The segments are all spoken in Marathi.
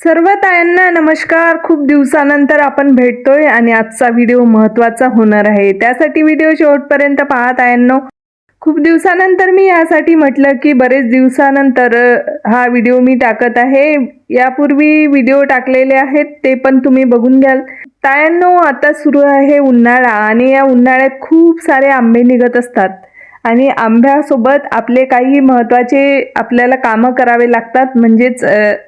सर्व तायांना नमस्कार. खूप दिवसानंतर आपण भेटतोय आणि आजचा व्हिडिओ महत्त्वाचा होणार आहे. त्यासाठी व्हिडिओ शेवटपर्यंत पहा तायांनो. खूप दिवसानंतर मी यासाठी म्हटलं की बरेच दिवसानंतर हा व्हिडिओ मी टाकत आहे. यापूर्वी व्हिडिओ टाकलेले आहेत ते पण तुम्ही बघून घ्याल. तायांनो आता सुरू आहे उन्हाळा आणि या उन्हाळ्यात खूप सारे आंबे निघत असतात. आणि आंब्यासोबत आपले काही महत्त्वाचे आपल्याला कामं करावे लागतात. म्हणजेच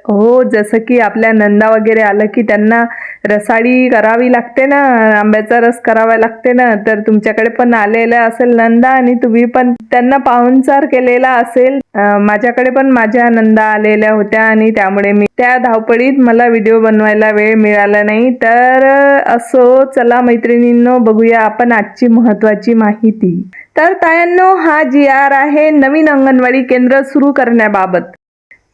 हो जसं की आपल्या नंदा वगैरे आलं की त्यांना रसाळी करावी लागते ना आंब्याचा रस करावा लागते ना तर तुमच्याकडे पण आलेला असेल नंदा आणि तुम्ही पण त्यांना पाहुणचार केलेला असेल. माझ्याकडे पण माझ्या नंदा आलेल्या होत्या आणि त्यामुळे मी त्या धावपळीत मला व्हिडिओ बनवायला वेळ मिळाला नाही. तर असो चला मैत्रिणींनो बघूया आपण आजची महत्त्वाची माहिती. तर तायांनो हा जी आर आहे नवीन अंगणवाडी केंद्र सुरू करण्याबाबत.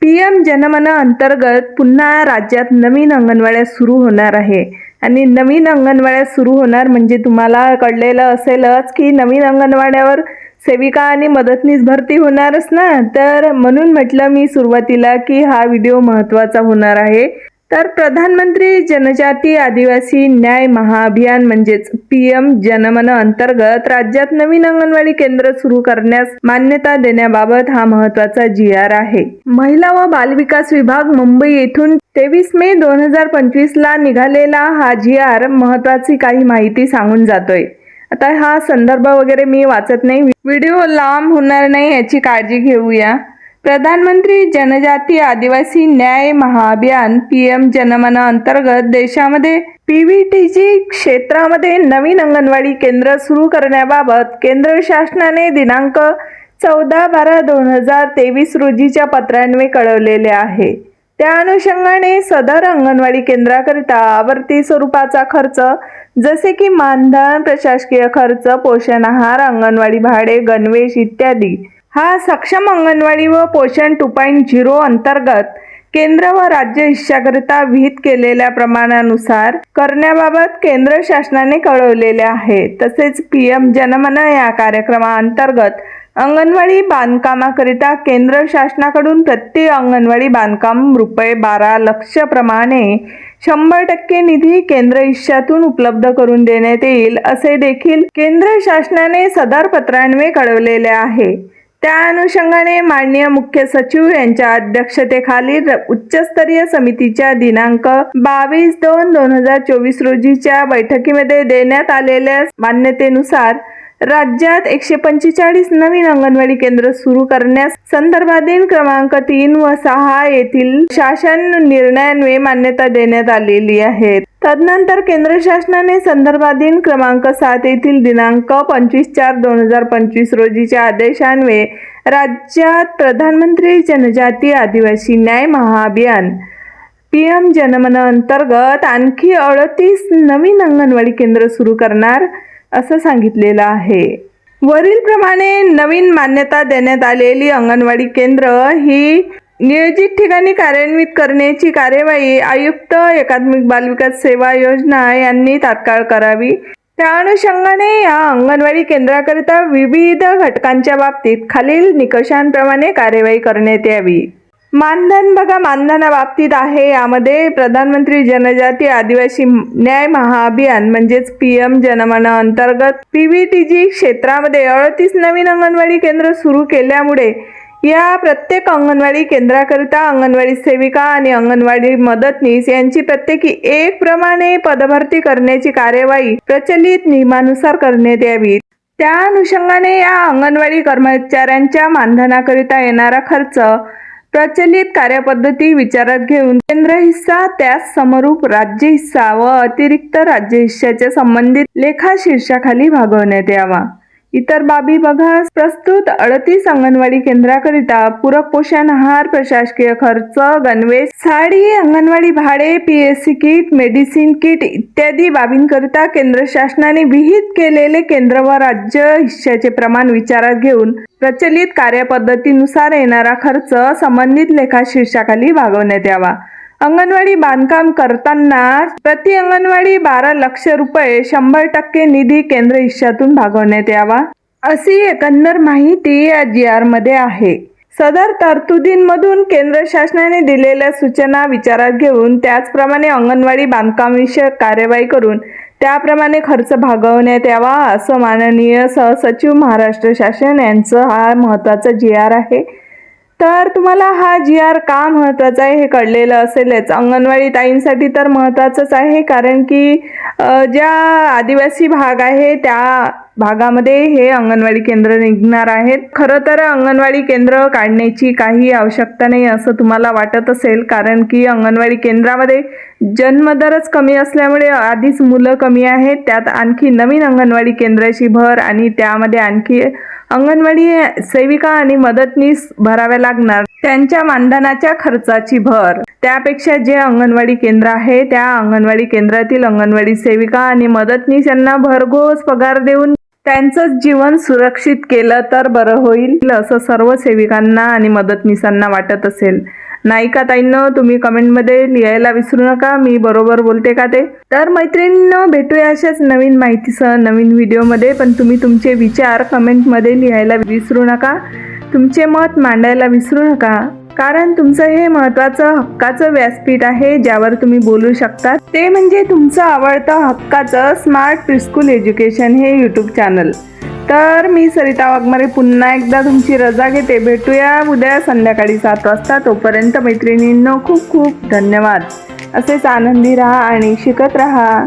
पीएम जनमन अंतर्गत पुन्हा राज्यात नवीन अंगणवाड्या सुरू होणार आहे. आणि नवीन अंगणवाड्या सुरू होणार म्हणजे तुम्हाला कळलेलं असेलच की नवीन अंगणवाड्यावर सेविका आणि मदतनीस भरती होणारच ना? तर म्हणून म्हटलं मी सुरुवातीला की हा व्हिडिओ महत्त्वाचा होणार आहे. तर प्रधानमंत्री जनजाती आदिवासी न्याय महाअभियान म्हणजेच पी एम जनमन अंतर्गत राज्यात नवीन अंगणवाडी केंद्र सुरू करण्यास मान्यता देण्याबाबत हा महत्त्वाचा जी आर आहे. महिला व बालविकास विभाग मुंबई येथून तेवीस मे दोन हजार पंचवीस ला निघालेला हा जी आर महत्वाची काही माहिती सांगून जातोय. आता हा संदर्भ वगैरे मी वाचत नाही. व्हिडिओ लांब होणार नाही याची काळजी घेऊया. प्रधानमंत्री जनजाती आदिवासी न्याय महाअभियान पी एम जनमन अंतर्गत देशामध्ये पीव्हीटीजी क्षेत्रामध्ये नवीन अंगणवाडी केंद्र सुरू करण्याबाबत केंद्र शासनाने दिनांक चौदा बारा दोन हजार तेवीस रोजीच्या पत्रान्वये कळवलेले आहे. त्या अनुषंगाने सदर अंगणवाडी केंद्राकरिता आवर्ती स्वरूपाचा खर्च जसे की मानधन प्रशासकीय खर्च पोषण आहार अंगणवाडी भाडे गणवेश इत्यादी. हा सक्षम अंगणवाडी व पोषण टू पॉईंट झिरो अंतर्गत केंद्र व राज्य हिश्शाकरिता विहित केलेल्या प्रमाणानुसार करण्याबाबत केंद्र शासनाने कळवलेले आहे. तसेच पी एम जनमन या कार्यक्रमाअंतर्गत अंगणवाडी बांधकामाकरिता केंद्र शासनाकडून प्रति अंगणवाडी बांधकाम रुपये बारा लक्षप्रमाणे शंभर टक्के निधी केंद्र हिश्शातून उपलब्ध करून देण्यात येईल असे देखील केंद्र शासनाने सदर पत्रान्वये कळवलेले आहे. त्या अनुषंगाने माननीय मुख्य सचिव यांच्या अध्यक्षतेखालील उच्चस्तरीय समितीच्या दिनांक बावीस दोन दोन हजार चोवीस रोजीच्या बैठकीमध्ये देण्यात आलेल्या मान्यतेनुसार राज्यात एकशे पंचेचाळीस नवीन अंगणवाडी केंद्र सुरू करण्यास संदर्भातील क्रमांक तीन व सहा येथील शासन निर्णयान्वये मान्यता देण्यात आलेली आहे तदनंतर केंद्र शासनाने संदर्भाधीन क्रमांक सात येथील दिनांक पंचवीस चार दोन हजार पंचवीस रोजीच्या आदेशान्वये राज्यात प्रधानमंत्री जनजाती आदिवासी न्याय महाअभियान पी एम जनमन अंतर्गत आणखी अडतीस नवीन अंगणवाडी केंद्र सुरू करणार असं सांगितलेलं आहे. वरीलप्रमाणे नवीन मान्यता देण्यात आलेली अंगणवाडी केंद्र ही नियोजित ठिकाणी कार्यान्वित करण्याची कार्यवाही आयुक्त एकात्मिक बालविकास सेवा योजना यांनी तात्काळ करावी. त्या अनुषंगाने या अंगणवाडी केंद्राकरिता विविध घटकांच्या बाबतीत खालील निकषांप्रमाणे कार्यवाही करण्यात यावी. मानधन बघा मानधनाबाबतीत आहे. यामध्ये प्रधानमंत्री जनजाती आदिवासी न्याय महाअभियान म्हणजेच पी एम जनमना अंतर्गत पी व्ही टी जी क्षेत्रामध्ये अडतीस नवीन अंगणवाडी केंद्र सुरू केल्यामुळे या प्रत्येक अंगणवाडी केंद्राकरिता अंगणवाडी सेविका आणि अंगणवाडी मदतनीस यांची प्रत्येकी एक प्रमाणे पदभरती करण्याची कार्यवाही प्रचलित नियमानुसार करण्यात यावी. त्या अनुषंगाने या अंगणवाडी कर्मचाऱ्यांच्या मानधनाकरिता येणारा खर्च प्रचलित कार्यपद्धती विचारात घेऊन केंद्र हिस्सा त्यास समरूप राज्य हिस्सा व अतिरिक्त राज्य हिस्साच्या संबंधित लेखा शीर्षाखाली भागवण्यात यावा. इतर बाबी बघा. प्रस्तुत अडतीस अंगणवाडी केंद्राकरिता पूरक पोषण आहार प्रशासकीय खर्च गणवेश साडी अंगणवाडी भाडे पीएससी किट मेडिसिन किट इत्यादी बाबींकरिता केंद्र शासनाने विहित केलेले केंद्र व राज्य हिश्श्याचे प्रमाण विचारात घेऊन प्रचलित कार्यपद्धतीनुसार येणारा खर्च संबंधित लेखा शीर्षाखाली भागवण्यात यावा. अंगणवाडी बांधकाम करताना प्रति अंगणवाडी बारा लक्ष रुपये शंभर टक्के निधी केंद्र हिश्शातून भागवण्यात यावा अशी एकंदर माहिती या जी आरमध्ये आहे. सदर तरतुदींमधून केंद्र शासनाने दिलेल्या सूचना विचारात घेऊन त्याचप्रमाणे अंगणवाडी बांधकामविषयक कार्यवाही करून त्याप्रमाणे खर्च भागवण्यात यावा असं माननीय सहसचिव महाराष्ट्र शासन यांचं हा महत्त्वाचा जी आर आहे. तर तुम्हाला हा जी आर का महत्त्वाचा आहे हे कळलेलं असेलच. अंगणवाडी ताईंसाठी तर महत्त्वाचंच आहे कारण की ज्या आदिवासी भाग आहे त्या भागामध्ये हे अंगणवाडी केंद्र निघणार आहेत. खरं तर अंगणवाडी केंद्र काढण्याची काही आवश्यकता नाही असं तुम्हाला वाटत असेल कारण की अंगणवाडी केंद्रामध्ये जन्मदरच कमी असल्यामुळे आधीच मुलं कमी आहेत. त्यात आणखी नवीन अंगणवाडी केंद्राची भर आणि त्यामध्ये आणखी अंगणवाडी सेविका आणि मदतनीस भराव्या लागणार. त्यांच्या मानधनाच्या खर्चाची भर. त्यापेक्षा जे अंगणवाडी केंद्र आहे त्या अंगणवाडी केंद्रातील अंगणवाडी सेविका आणि मदतनीस यांना भरघोस पगार देऊन त्यांचं जीवन सुरक्षित केलं तर बरं होईल. असं सर्व सेविकांना आणि मदतनीसांना वाटत असेल. नाही ताईंनो तुम्ही कमेंटमध्ये लिहायला विसरू नका. मी बरोबर बोलते का ते? तर मैत्रिणींनो भेटूया अशाच नवीन माहितीसह नवीन व्हिडिओमध्ये. पण तुम्ही तुमचे विचार कमेंटमध्ये लिहायला विसरू नका. तुमचे मत मांडायला विसरू नका. कारण तुमचं हे महत्त्वाचं हक्काचं व्यासपीठ आहे ज्यावर तुम्ही बोलू शकता ते म्हणजे तुमचं आवडतं हक्काचं स्मार्ट प्रिस्कूल एज्युकेशन हे यूट्यूब चॅनल तर मी सरिता वाघमारे पुन्हा एकदा तुमची रजा घेते. भेटूया उद्या संध्याकाळी सात वाजता. तोपर्यंत मैत्रिणींनो खूप खूप धन्यवाद. असेच आनंदी राहा आणि शिकत राहा.